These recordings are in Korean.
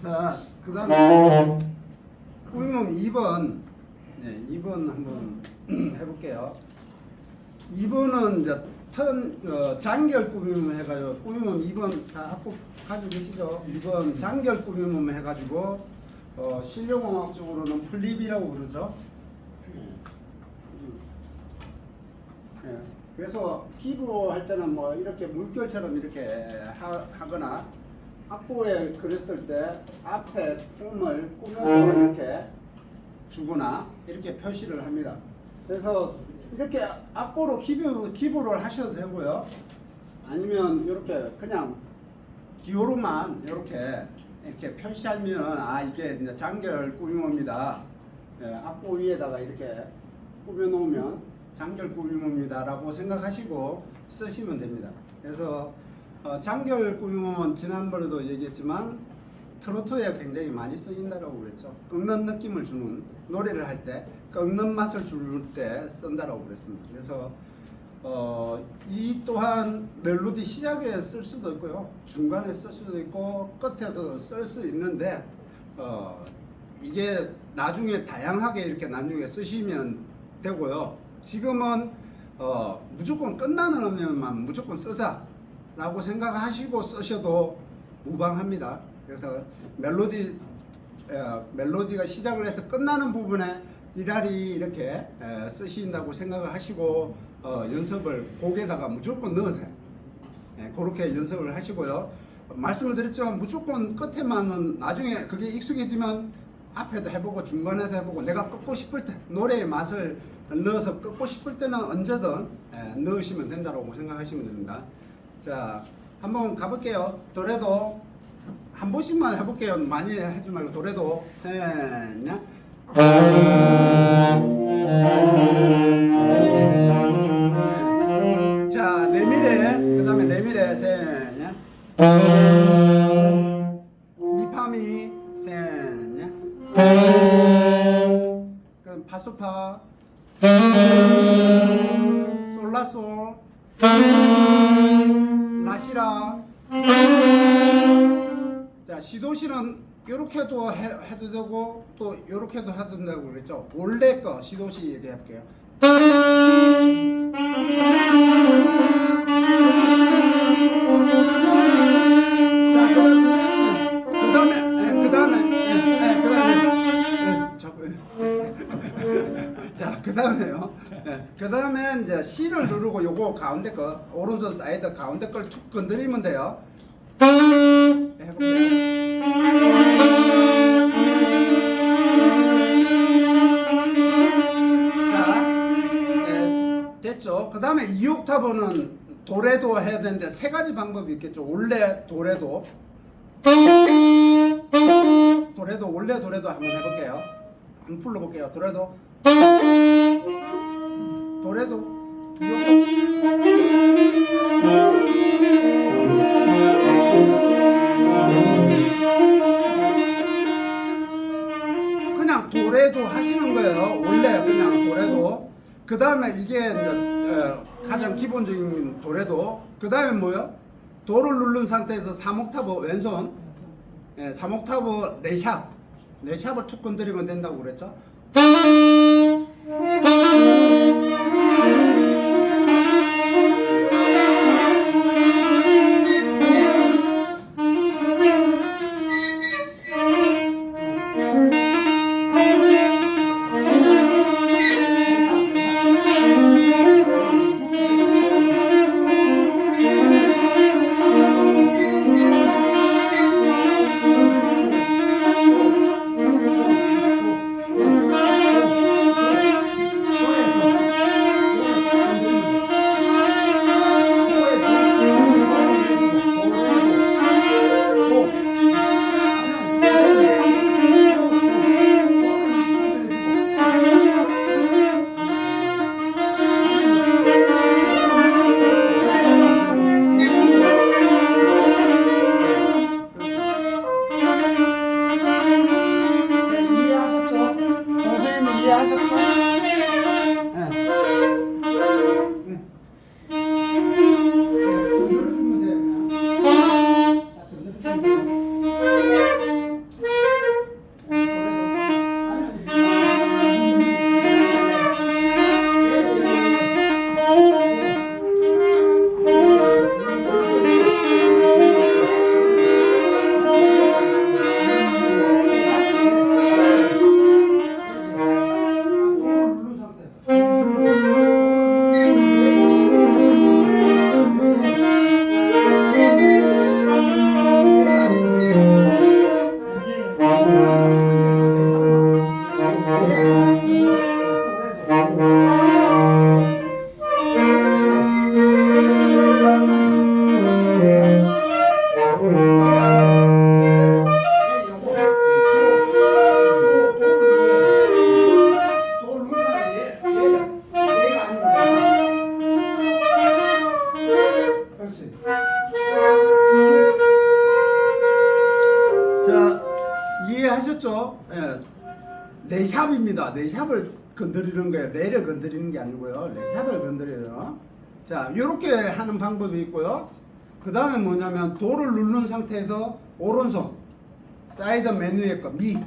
자, 그 다음에 꾸밈 2번. 네, 2번 한번 해볼게요. 2번은 이제 턴, 어, 장결 꾸밈 해가지고, 꾸밈 2번 다 갖고 가지고 계시죠? 2번 장결 꾸밈 해가지고, 어, 실용공학적으로는 플립이라고 그러죠? 예, 그래서 피부 할 때는 뭐 이렇게 물결처럼 이렇게 하, 하거나 악보에 그렸을 때 앞에 폼을 꾸며서 이렇게 주거나 이렇게 표시를 합니다. 그래서 이렇게 악보로 기부, 기부를 하셔도 되고요. 아니면 이렇게 그냥 기호로만 이렇게 이렇게 표시하면 아 이게 이제 장결 꾸밈입니다. 예, 악보 위에다가 이렇게 꾸며 놓으면 장결 꾸밈입니다라고 생각하시고 쓰시면 됩니다. 그래서 어, 장결 꾸밈은 지난번에도 얘기했지만 트로트에 굉장히 많이 쓰인다라고 그랬죠. 꺾는 느낌을 주는 노래를 할때 꺾는 맛을 줄 때 쓴다라고 그랬습니다. 그래서 어, 이 또한 멜로디 시작에 쓸 수도 있고요. 중간에 쓸 수도 있고 끝에서 쓸 수 있는데 어, 이게 나중에 다양하게 이렇게 나중에 쓰시면 되고요. 지금은 어, 무조건 끝나는 음면만 무조건 쓰자 라고 생각하시고 쓰셔도 무방합니다. 그래서 멜로디 에, 멜로디가 시작을 해서 끝나는 부분에 디라리 이렇게 에, 쓰신다고 생각을 하시고 어, 연습을 곡에다가 무조건 넣으세요. 예, 그렇게 연습을 하시고요. 말씀을 드렸지만 무조건 끝에만은 나중에 그게 익숙해지면 앞에도 해보고 중간에도 해보고 내가 꺾고 싶을 때 노래의 맛을 넣어서 꺾고 싶을 때는 언제든 예, 넣으시면 된다고 생각하시면 됩니다. 자, 한번 가볼게요. 도래도 한 번씩만 해볼게요. 많이 해지 말고 도래도 셋, 넷. 자, 레미레, 그 다음에 레미레, 셋, 냐? 미파미, 셋, 냐? 그럼 파소파, 솔라솔, 시도시는 이렇게도 해, 해도 되고 또 이렇게도 해도 된다고 그랬죠. 원래 거 시도시 얘기할게요. 자, 그 다음에, 그 다음에, 그 다음에, 다음에요. 이제 C를 누르고 요거 가운데 거, 오른손 사이드 가운데 걸 툭 건드리면 돼요. 해볼게요. 다음에 2옥타브는 도래도 해야 되는데 세 가지 방법이 있겠죠. 원래 도래도. 도래도, 원래 도래도 한번 해볼게요. 한번 불러볼게요. 도래도. 2옥타브. 그냥 도래도 하시는 거예요. 원래 그냥 도래도. 그 다음에 이게 이제 어, 가장 기본적인 도래도. 그 다음에 뭐요? 도를 누른 상태에서 3옥타브 왼손. 예, 3옥타브 네샵. 네샵을 툭 건드리면 된다고 그랬죠. 아셨죠? 예. 레샵입니다. 레샵을 건드리는 거예요. 레를 건드리는 게 아니고요. 레샵을 건드려요. 자, 이렇게 하는 방법이 있고요. 그 다음에 뭐냐면 도를 누른 상태에서 오른손 사이드 메뉴의 거 미.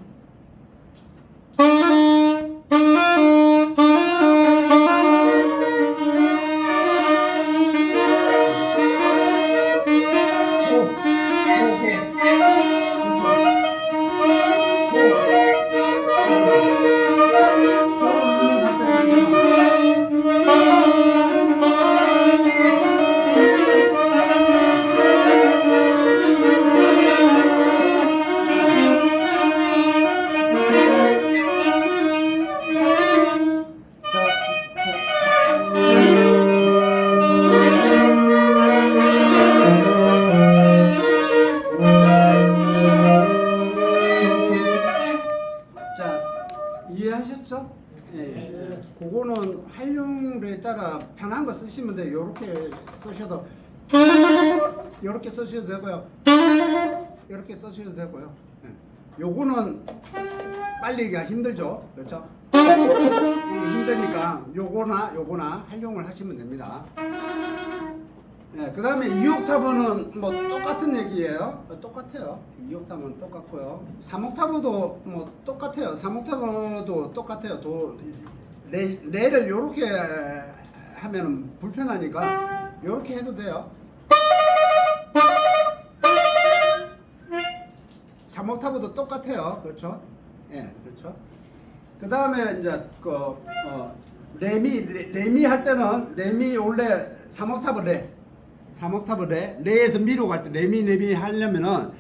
이해하셨죠? 예, 예. 그거는 활용에 따라 편한 거 쓰시면 돼요. 요렇게 쓰셔도 요렇게 쓰셔도 되고요. 요렇게 쓰셔도 되고요. 예. 요거는 빨리기가 힘들죠. 그렇죠? 이게 힘드니까 요거나 요거나 활용을 하시면 됩니다. 네, 그 다음에 2옥타브는 뭐 똑같은 얘기예요. 어, 똑같아요. 2옥타브는 똑같고요. 3옥타브도 뭐 똑같아요. 3옥타브도 똑같아요. 도, 레, 레를 요렇게 하면 불편하니까 요렇게 해도 돼요. 3옥타브도 똑같아요. 그렇죠? 예, 그렇죠. 그 다음에 이제 그 어, 레미 레, 레미 할 때는 레미 원래 3옥타브 레 3옥타브 레 레에서 미로 갈 때 레미 레미 하려면은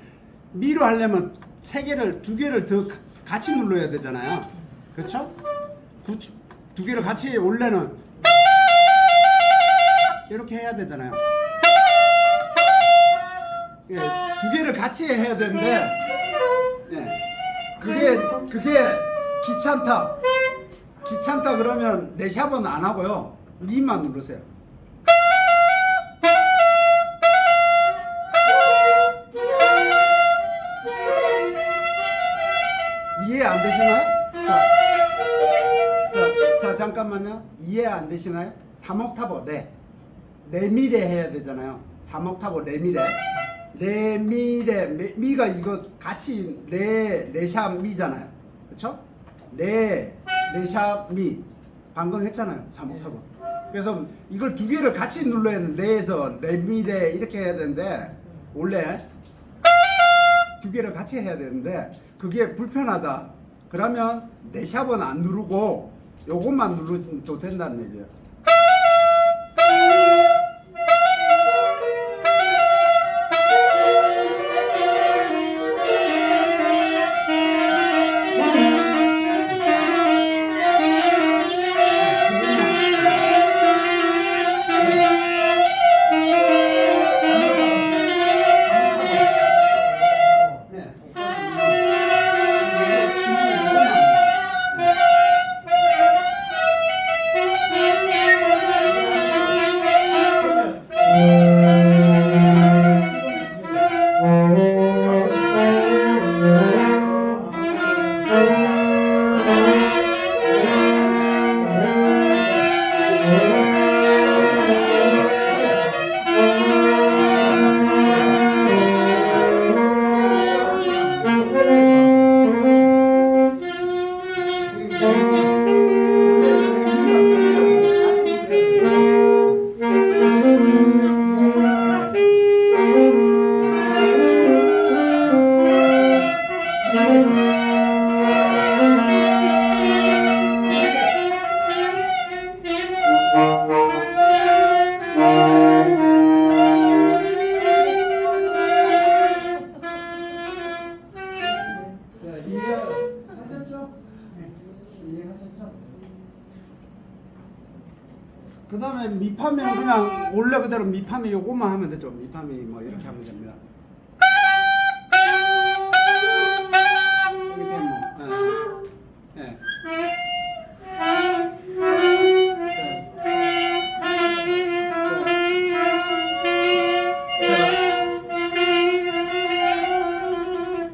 미로 하려면 세 개를 두 개를 더 가- 같이 눌러야 되잖아요. 그렇죠? 구, 두 개를 같이 원래는 이렇게 해야 되잖아요. 예, 두 개를 같이 해야 되는데 예, 그게 그게 귀찮다. 귀찮다 그러면 내 샵은 안 하고요. 니만 누르세요. 안 되시나요? 자, 자, 자 잠깐만요. 이해 안 되시나요? 3옥타브 레. 레미레 해야 되잖아요. 3옥타브 레미레. 레미레 미- 미가 이거 같이 레 레샵 미잖아요. 그렇죠? 레 레샵 미 방금 했잖아요. 3옥타브. 그래서 이걸 두 개를 같이 눌러야 되는 레에서 레미레 이렇게 해야 되는데 원래 두 개를 같이 해야 되는데 그게 불편하다. 그러면 내 샵은 안 누르고 요것만 누르도 된다는 얘기예요. 자, 그 다음에 미파면 그냥 원래 그대로 미파미 요것만 하면 되죠. 미파미 뭐 이렇게 하면 됩니다. 이렇게 뭐, 예. 예.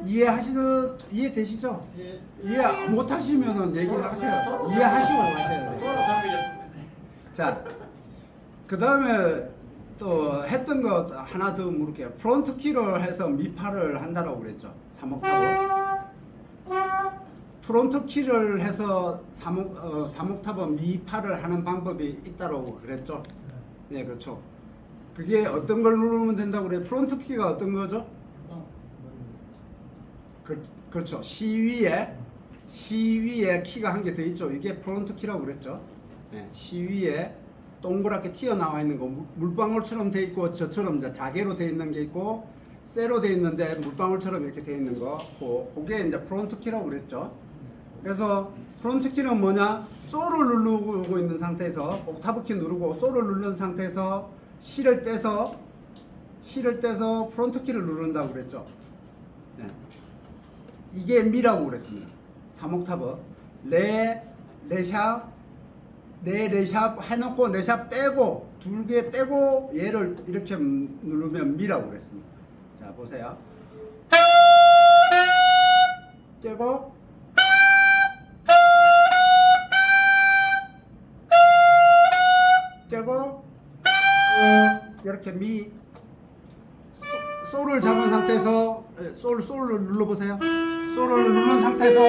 이해하시는 이해되시죠? 예. 이해 못하시면은 얘기를 하세요. 이해하시고 하셔야 돼요. 자, 그 다음에 또 했던 거 하나 더 물을게요. 프론트 키를 해서 미파를 한다라고 그랬죠. 3옥타브. 프론트 키를 해서 3옥, 어, 3옥타브 미파를 하는 방법이 있다라고 그랬죠. 네, 그렇죠. 그게 어떤 걸 누르면 된다고 그래요? 프론트 키가 어떤 거죠? 어. 그, 그렇죠. C 위에 C 위에 키가 한 개 더 있죠. 이게 프론트 키라고 그랬죠. 네, C 위에 동그랗게 튀어나와 있는 거 물- 물방울처럼 돼 있고 저처럼 이제 자개로 돼 있는 게 있고 쇠로 돼 있는데 물방울처럼 이렇게 돼 있는 거. 그- 그게 이제 프론트 키라고 그랬죠. 그래서 프론트 키는 뭐냐? 소를 누르고 있는 상태에서 옥타브 키 누르고 소를 누른 상태에서 C를 떼서 C를 떼서 프론트 키를 누른다고 그랬죠. 네. 이게 미라고 그랬습니다. 3옥타브. 레, 레샵, 네 레샵 해놓고 레샵 떼고 두개 떼고 얘를 이렇게 누르면 미라고 그랬습니다. 자 보세요. 떼고 떼고 이렇게 미 소- 솔을 잡은 상태에서 에, 솔 솔을 눌러보세요. 솔을 누른 상태에서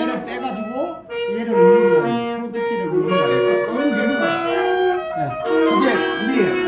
얘를 떼가지고 얘를 누르는 거예요. 프론트 키를 누르는 거예요. 이건 미는 거예요.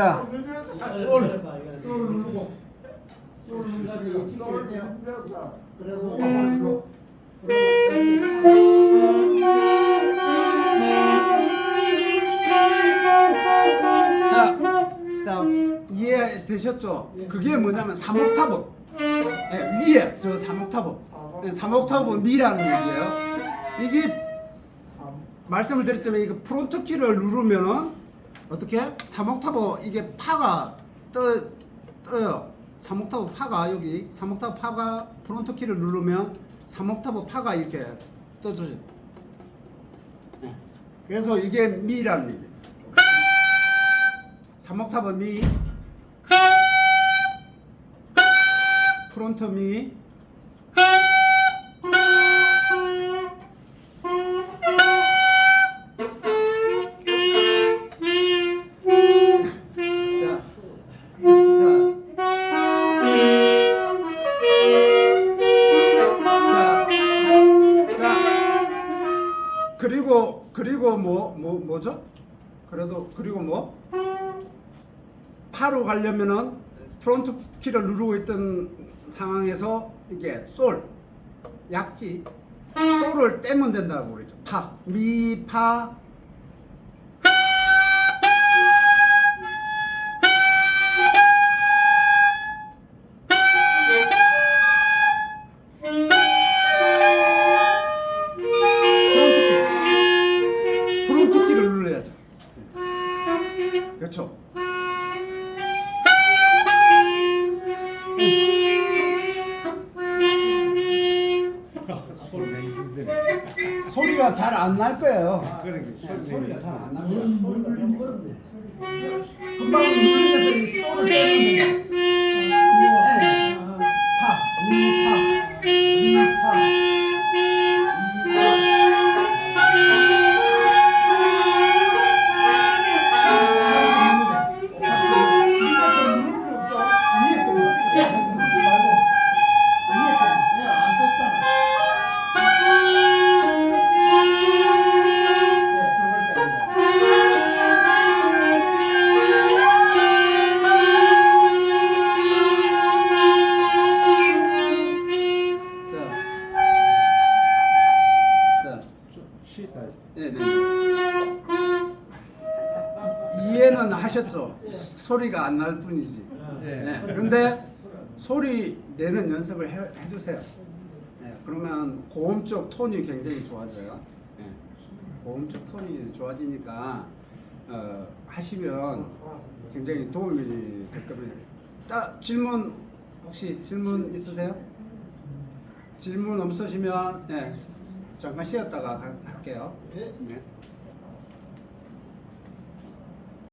자, 솔 누르고 솔 누르고 솔 그래서 자, 자 이해 되셨죠? 그게 뭐냐면 3옥타브 네, 위에 저 3옥타브 네, 3옥타브 미라는 얘기예요. 이게 말씀을 드렸지만 이거 프론트 키를 누르면은 어떻게 3옥타브 이게 파가 떠 떠요. 3옥타브 파가 여기 3옥타브 파가 프론트 키를 누르면 3옥타브 파가 이렇게 떠져요. 네. 그래서 이게 얘기예요. 3옥타브 미 프론트 미 자, 그리고 그리고 뭐 뭐 뭐, 죠 그래도 그리고 뭐 파로 가려면은 프론트 키를 누르고 있던 상황에서 이게 솔 약지 솔을 떼면 된다고 그랬죠. 파, 미, 파. 안 날 거예요. 그러게, 네, 소리 소리가 잘안 물, 물, 이해는 하셨죠? 소리가 안 날 뿐이지. 네. 네. 근데 소리 내는 연습을 해, 해주세요. 네. 그러면 고음 쪽 톤이 굉장히 좋아져요. 네. 고음 쪽 톤이 좋아지니까 어, 하시면 굉장히 도움이 될 겁니다. 자, 질문 혹시 질문 있으세요? 질문 없으시면 네, 잠깐 쉬었다가 가- 할게요. 네. 네.